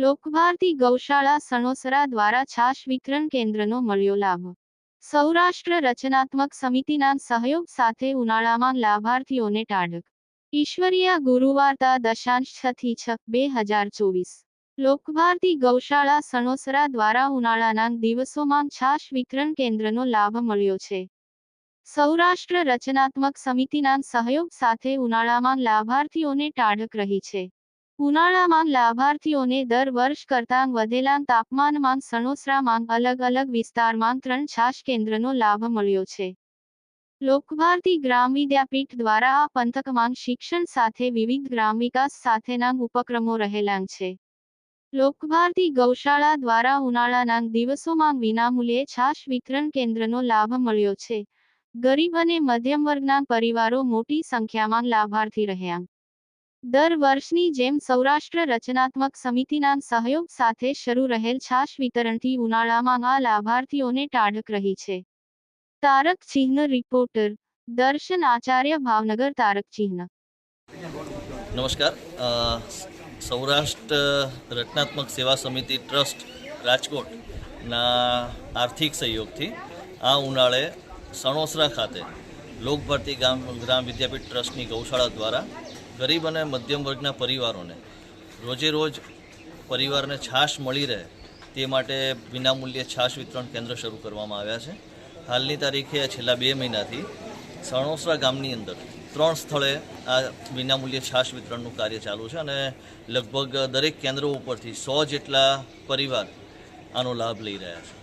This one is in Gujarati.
લોકભારતી ગૌશાળા સણોસરા દ્વારા છાશ વિતરણ કેન્દ્રનો મળ્યો લાભ. સૌરાષ્ટ્ર રચનાત્મક સમિતિના સહયોગ સાથે ઉનાળામાં લાભાર્થીઓને ટાઢક. ઈશ્વરીય ગુરુવાર્તા દશાંશ છથી છ બે હજાર ચોવીસ. લોકભારતી ગૌશાળા સણોસરા દ્વારા ઉનાળાના દિવસોમાં છાશ વિતરણ કેન્દ્રનો લાભ મળ્યો છે. સૌરાષ્ટ્ર રચનાત્મક સમિતિના સહયોગ સાથે ઉનાળામાં લાભાર્થીઓને ટાઢક રહી છે. ઉનાળામાં લાભાર્થીઓને દર વર્ષ કરતાં વધેલા તાપમાનમાં સણોસરામાં અલગ અલગ વિસ્તારમાં ત્રણ છાશ કેન્દ્રનો લાભ મળ્યો છે. લોકભારતી ગ્રામ વિદ્યાપીઠ દ્વારા આ પંથકમાં શિક્ષણ સાથે વિવિધ ગ્રામ વિકાસ સાથેના ઉપક્રમો રહેલા છે. લોકભારતી ગૌશાળા દ્વારા ઉનાળાના દિવસોમાં વિનામૂલ્યે છાશ વિતરણ કેન્દ્રનો લાભ મળ્યો છે. ગરીબ અને મધ્યમ વર્ગના પરિવારો મોટી સંખ્યામાં લાભાર્થી રહ્યા. દર વર્ષની જેમ સૌરાષ્ટ્ર રચનાત્મક સમિતિના સહયોગ સાથે શરૂ રહેલ છાશ વિતરણથી ઉનાળામાં આ લાભાર્થીઓને ટાઢક રહી છે. તારક ચિહ્ન રિપોર્ટર, દર્શન આચાર્ય, ભાવનગર તારક ચિહ્ન. નમસ્કાર. સૌરાષ્ટ્ર રચનાત્મક સેવા સમિતિ ટ્રસ્ટ રાજકોટના આર્થિક સહયોગથી આ ઉનાળે સણોસરા ખાતે લોકભારતી ગામ, ગ્રામ વિદ્યાપીઠ ટ્રસ્ટની ગૌશાળા દ્વારા ગરીબ અને મધ્યમ વર્ગના પરિવારોને રોજે રોજ પરિવારને છાશ મળી રહે તે માટે વિનામૂલ્યે છાશ વિતરણ કેન્દ્ર શરૂ કરવામાં આવ્યા છે. હાલની તારીખે છેલ્લા બે મહિનાથી સણોસરા ગામની અંદર ત્રણ સ્થળે આ વિનામૂલ્યે છાશ વિતરણનું કાર્ય ચાલુ છે અને લગભગ દરેક કેન્દ્રો ઉપરથી સો જેટલા પરિવાર આનો લાભ લઈ રહ્યા છે.